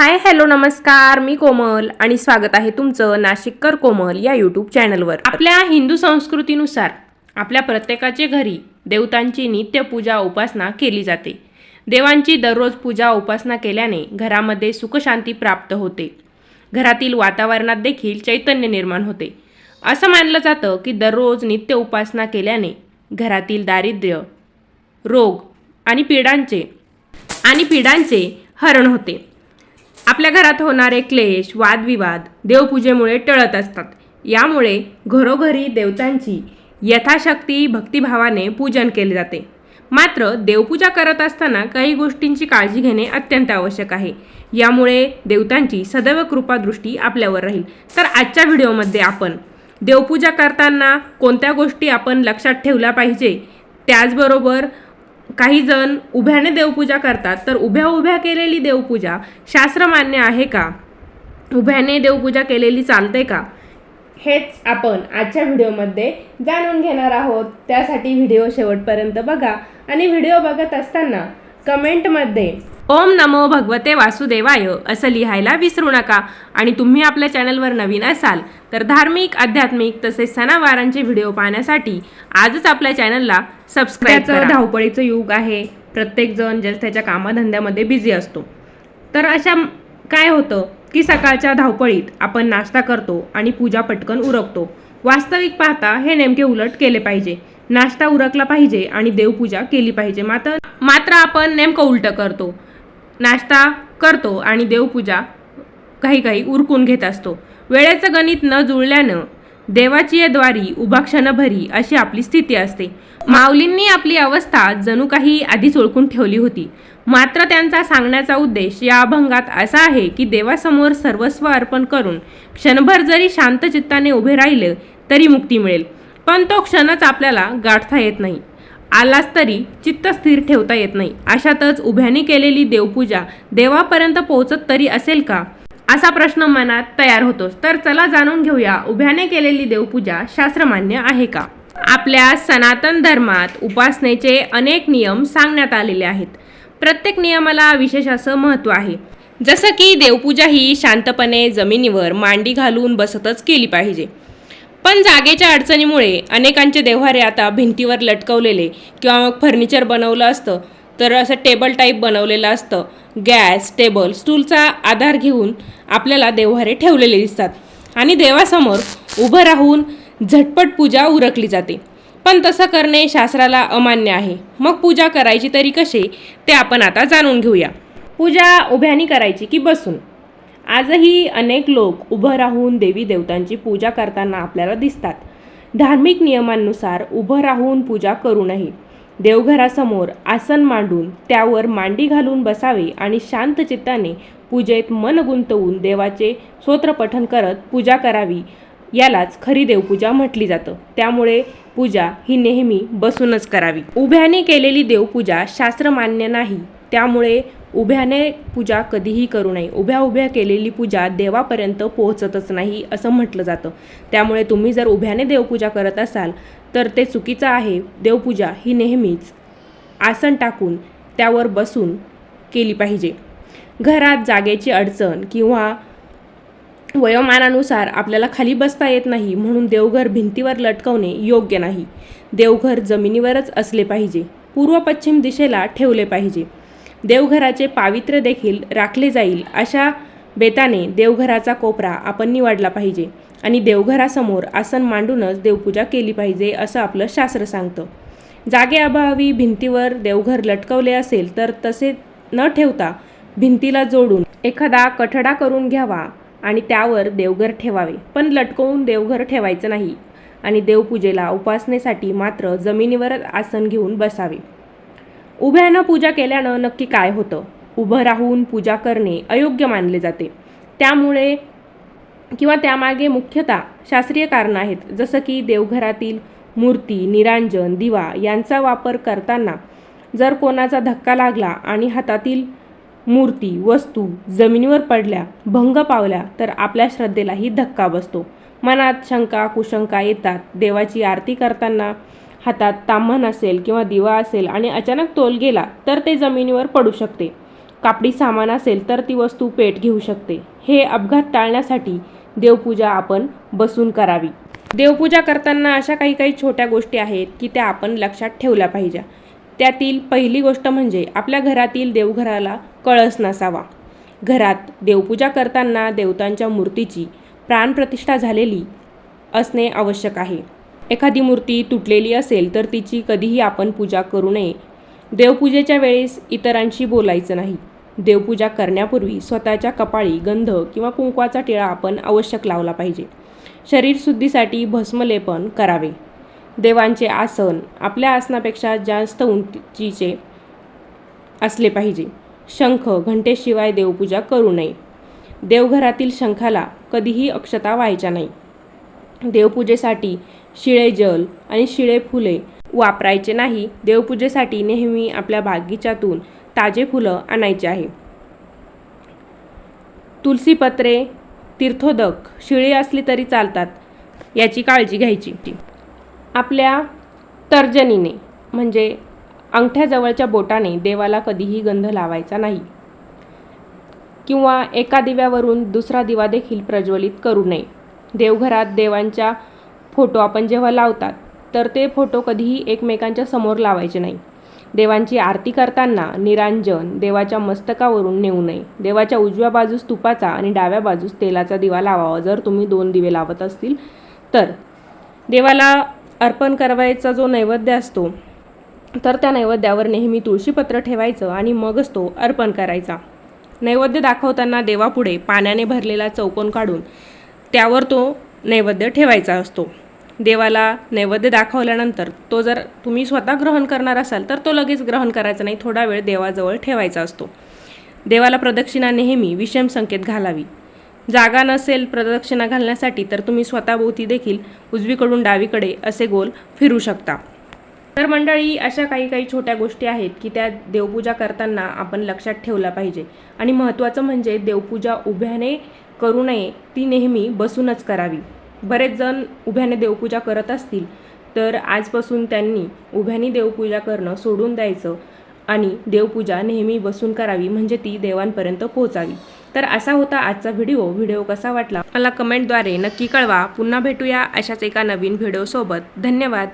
Hi hello नमस्कार. मी कोमल आणि स्वागत आहे तुमचं नाशिककर कोमल या यूट्यूब चॅनलवर आपल्या हिंदू संस्कृतीनुसार आपल्या प्रत्येकाच्या घरी देवतांची नित्यपूजा उपासना केली जाते. देवांची दररोज पूजा उपासना केल्याने घरामध्ये सुखशांती प्राप्त होते. घरातील वातावरणात देखील चैतन्य निर्माण होते. असं मानलं जातं की दररोज नित्य उपासना केल्याने घरातील दारिद्र्य रोग आणि पिढांचे आणि पिढांचे हरण होते. आपल्या घरात होणारे क्लेश वादविवाद देवपूजेमुळे टळत असतात. यामुळे घरोघरी देवतांची यथाशक्ती भक्तिभावाने पूजन केले जाते. मात्र देवपूजा करत असताना काही गोष्टींची काळजी घेणे अत्यंत आवश्यक आहे. यामुळे देवतांची सदैव कृपादृष्टी आपल्यावर राहील. तर आजच्या व्हिडिओमध्ये आपण देवपूजा करताना कोणत्या गोष्टी आपण लक्षात ठेवल्या पाहिजे? त्याचबरोबर काही जण उभ्याने देवपूजा करतात तर उभ्या उभ्या केलेली देवपूजा शास्त्रमान्य आहे का? उभ्याने देवपूजा केलेली चालते का? हेच आपण आजच्या व्हिडिओमध्ये जाणून घेणार आहोत. त्यासाठी व्हिडिओ शेवटपर्यंत बघा आणि व्हिडिओ बघत असताना कमेंटमध्ये ओम नमो भगवते वासुदेवाय. असं लिहायला विसरू नका. आणि तुम्ही आपल्या चॅनलवर नवीन असाल तर धार्मिक आध्यात्मिक तसेच सणावारांचे व्हिडिओ पाहण्यासाठी आजच आपल्या चॅनलला सबस्क्राईब करा. धावपळीचं युग आहे. प्रत्येकजण जर त्याच्या कामाधंद्यामध्ये बिझी असतो. तर अशा काय होतं की सकाळच्या धावपळीत आपण नाश्ता करतो आणि पूजा पटकन उरकतो. वास्तविक पाहता हे नेमके उलट केले पाहिजे. नाश्ता उरकला पाहिजे आणि देवपूजा केली पाहिजे. मात्र मात्र आपण नेमकं उलटं करतो. नाश्ता करतो आणि देवपूजा काही काही उरकून घेत असतो. वेळेचं गणित न जुळल्यानं देवाची द्वारी उभा क्षणभरी अशी आपली स्थिती असते. माऊलींनी आपली अवस्था जणू काही आधीच ओळखून ठेवली होती. मात्र त्यांचा सांगण्याचा उद्देश या अभंगात असा आहे की देवासमोर सर्वस्व अर्पण करून क्षणभर जरी शांत चित्ताने उभे राहिले तरी मुक्ती मिळेल. पण तो क्षणच आपल्याला गाठता येत नाही. आलाच तरी चित्त स्थिर ठेवता येत नाही. अशातच उभ्याने केलेली देवपूजा देवापर्यंत पोहोचत तरी असेल का? असा प्रश्न मनात तयार होतोच. तर चला जाणून घेऊया उभ्याने केलेली देवपूजा शास्त्रमान्य आहे का? आपल्या सनातन धर्मात उपासनेचे अनेक नियम सांगण्यात आलेले आहेत. प्रत्येक नियमाला विशेष असं महत्त्व आहे. जसं की देवपूजा ही शांतपणे जमिनीवर मांडी घालून बसतच केली पाहिजे. पण जागेच्या अडचणीमुळे अनेकांचे देव्हारे आता भिंतीवर लटकवलेले किंवा मग फर्निचर बनवलं असतं तर असं टेबल टाईप बनवलेलं असतं. गॅस टेबल स्टूलचा आधार घेऊन आपल्याला देव्हारे ठेवलेले दिसतात. आणि देवासमोर उभं राहून झटपट पूजा उरकली जाते. पण तसं करणे शास्त्राला अमान्य आहे. मग पूजा करायची तरी कशी ते आपण आता जाणून घेऊया. पूजा उभ्यानी करायची की बसून? आजही अनेक लोक उभं राहून देवी देवतांची पूजा करताना आपल्याला दिसतात. धार्मिक नियमांनुसार उभं राहून पूजा करू नये देवघरासमोर आसन मांडून त्यावर मांडी घालून बसावे आणि शांत चित्ताने पूजेत मन गुंतवून देवाचे स्तोत्रपठन करत पूजा करावी यालाच खरी देवपूजा म्हटली जातं. त्यामुळे पूजा ही नेहमी बसूनच करावी. उभ्याने केलेली देवपूजा शास्त्रमान्य नाही. त्यामुळे उभ्याने पूजा कधीही करू नये. उभ्या उभ्या केलेली पूजा देवापर्यंत पोहोचतच नाही असं म्हटलं जातं. त्यामुळे तुम्ही जर उभ्याने देवपूजा करत असाल तर ते चुकीचं आहे. देवपूजा ही नेहमीच आसन टाकून त्यावर बसून केली पाहिजे. घरात जागेची अडचण किंवा वयोमानानुसार आपल्याला खाली बसता येत नाही म्हणून देवघर भिंतीवर लटकवणे योग्य नाही. देवघर जमिनीवरच असले पाहिजे. पूर्व पश्चिम दिशेला ठेवले पाहिजे. देवघराचे पावित्र्य देखील राखले जाईल अशा बेताने देवघराचा कोपरा आपण निवडला पाहिजे आणि देवघरासमोर आसन मांडूनच देवपूजा केली पाहिजे असं आपलं शास्त्र सांगतं. जागेअभावी भिंतीवर देवघर लटकवले असेल तर तसे न ठेवता भिंतीला जोडून एखादा कठडा करून घ्यावा आणि त्यावर देवघर ठेवावे. पण लटकवून देवघर ठेवायचं नाही आणि देवपूजेला उपासनेसाठी मात्र जमिनीवरच आसन घेऊन बसावे. उभ्यानं पूजा केल्यानं नक्की काय होतं? उभं राहून पूजा करणे अयोग्य मानले जाते. त्यामुळे किंवा त्यामागे मुख्यतः शास्त्रीय कारणं आहेत. जसं की देवघरातील मूर्ती निरांजन दिवा यांचा वापर करताना जर कोणाचा धक्का लागला आणि हातातील मूर्ती वस्तू जमिनीवर पडल्या भंग पावल्या तर आपल्या श्रद्धेलाही धक्का बसतो. मनात शंका कुशंका येतात. देवाची आरती करताना हातात ताम्हण असेल किंवा दिवा असेल आणि अचानक तोल गेला तर ते जमिनीवर पडू शकते. कापडी सामान असेल तर ती वस्तू पेट घेऊ शकते. हे अपघात टाळण्यासाठी देवपूजा आपण बसून करावी. देवपूजा करताना अशा काही काही छोट्या गोष्टी आहेत की त्या आपण लक्षात ठेवल्या पाहिजे. त्यातील पहिली गोष्ट म्हणजे आपल्या घरातील देवघराला कळस नसावा. घरात देवपूजा करताना देवतांच्या मूर्तीची प्राणप्रतिष्ठा झालेली असणे आवश्यक आहे. एखादी मूर्ती तुटलेली असेल तर तिची कधीही आपण पूजा करू नये. देवपूजेच्या वेळेस इतरांशी बोलायचं नाही. देवपूजा करण्यापूर्वी स्वतःच्या कपाळी गंध किंवा कुंकवाचा टिळा आपण आवश्यक लावला पाहिजे. शरीरशुद्धीसाठी भस्मलेपन करावे. देवांचे आसन आपल्या आसनापेक्षा जास्त उंचीचे असले पाहिजे. शंख घंटेशिवाय देवपूजा करू नये. देवघरातील शंखाला कधीही अक्षता व्हायच्या नाही. देवपूजेसाठी शिळे जल आणि शिळे फुले वापरायचे नाही. देवपूजेसाठी नेहमी आपल्या बागीच्यातून ताजे फुलं आणायचे आहे. तुलसीपत्रे तीर्थोदक शिळी असली तरी चालतात याची काळजी घ्यायची. आपल्या तर्जनीने म्हणजे अंगठ्याजवळच्या बोटाने देवाला कधीही गंध लावायचा नाही. किंवा एका दिव्यावरून दुसरा दिवा देखील प्रज्वलित करू नये. देवघरात देवांच्या फोटो आपण जेव्हा लावतात तर ते फोटो कधीही एकमेकांच्या समोर लावायचे नाही. देवांची आरती करताना निरांजन देवाच्या मस्तकावरून नेऊ नये. देवाच्या उजव्या बाजूस तुपाचा आणि डाव्या बाजूस तेलाचा दिवा लावावा. जर तुम्ही दोन दिवे लावत असतील तर. देवाला अर्पण करावायचा जो नैवेद्य असतो तर त्या नैवेद्यावर नेहमी तुळशीपत्र ठेवायचं आणि मगच तो अर्पण करायचा. नैवेद्य दाखवताना देवापुढे पाण्याने भरलेला चौकोन काढून त्यावर तो नैवेद्य ठेवायचा असतो. देवाला नैवेद्य दाखवल्यानंतर तो जर तुम्ही स्वतः ग्रहण करणार असाल तर तो लगेच ग्रहण करायचा नाही. थोडा वेळ देवाजवळ ठेवायचा असतो. देवाला प्रदक्षिणा नेहमी विषम संकेत घालावी. जागा नसेल प्रदक्षिणा घालण्यासाठी तर तुम्ही स्वतःभोवती देखील उजवीकडून डावीकडे असे गोल फिरू शकता. तर मंडळी अशा काही काही छोट्या गोष्टी आहेत की त्या देवपूजा करताना आपण लक्षात ठेवला पाहिजे. आणि महत्त्वाचं म्हणजे देवपूजा उभ्याने करू नये ती नेहमी बसूनच करावी. बरेच जण उभ्याने देवपूजा करत असतील तर आजपासून त्यांनी उभ्याने देवपूजा करणं सोडून द्यायचं आणि देवपूजा नेहमी बसून करावी म्हणजे ती देवांपर्यंत पोहोचावी. तर असा होता आजचा व्हिडिओ. व्हिडिओ कसा वाटला? मला कमेंटद्वारे नक्की कळवा. पुन्हा भेटूया अशाच एका नवीन व्हिडिओसोबत. धन्यवाद.